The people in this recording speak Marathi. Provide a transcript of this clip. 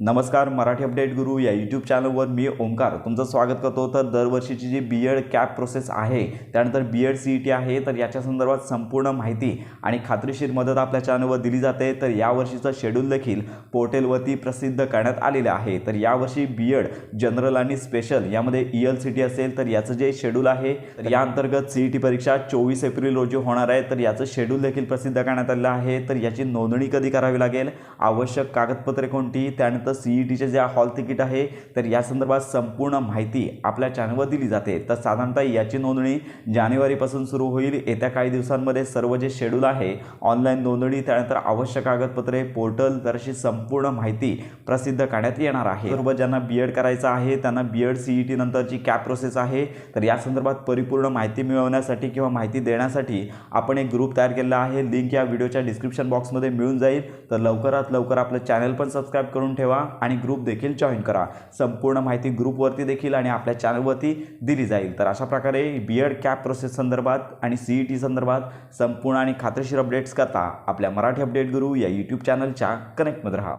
नमस्कार मराठी अपडेट गुरु या यूट्यूब चॅनलवर मी ओंकार तुमचं स्वागत करतो. तर दरवर्षीची जी बी एड कॅप प्रोसेस आहे त्यानंतर B Ed C E T आहे तर याच्या संदर्भात संपूर्ण माहिती आणि खात्रीशीर मदत आपल्या चॅनलवर दिली जाते. तर यावर्षीचं शेड्यूल देखील पोर्टलवरती प्रसिद्ध करण्यात आलेलं आहे. तर यावर्षी बी एड जनरल आणि स्पेशल यामध्ये ई एल सी टी असेल तर याचं जे शेड्यूल आहे तर या अंतर्गत सी ई टी परीक्षा चोवीस एप्रिल रोजी होणार आहे. तर याचं शेड्यूल देखील प्रसिद्ध करण्यात आलेलं आहे. तर याची नोंदणी कधी करावी लागेल? आवश्यक कागदपत्रे कोणती? त्यानंतर सी ई टीचे जे हॉल तिकीट आहे तर या संदर्भात संपूर्ण माहिती आपल्या चॅनलवर दिली जाते. तर साधारणतः याची नोंदणी जानेवारीपासून सुरू होईल. येत्या काही दिवसांमध्ये सर्व जे शेड्यूल आहे ऑनलाईन नोंदणी त्यानंतर आवश्यक कागदपत्रे पोर्टल तर अशी संपूर्ण माहिती प्रसिद्ध करण्यात येणार आहे. बरोबर ज्यांना बी एड करायचं आहे त्यांना B Ed C E T नंतरची कॅप प्रोसेस आहे. तर या संदर्भात परिपूर्ण माहिती मिळवण्यासाठी किंवा माहिती देण्यासाठी आपण एक ग्रुप तयार केलेला आहे. लिंक या व्हिडिओच्या डिस्क्रिप्शन बॉक्समध्ये मिळून जाईल. तर लवकरात लवकर आपलं चॅनल पण सबस्क्राईब करून ठेवा. आणि ग्रुप देखील जॉईन करा. संपूर्ण माहिती ग्रुपवरती देखील आणि आपल्या चॅनलवरती दिली जाईल. तर अशा प्रकारे बी एड कॅप प्रोसेस संदर्भात आणि सी ई टी संदर्भात संपूर्ण आणि खात्रीशीर अपडेट्स करता आपल्या मराठी अपडेट गुरु या यूट्यूब चॅनलच्या कनेक्टमध्ये राहा.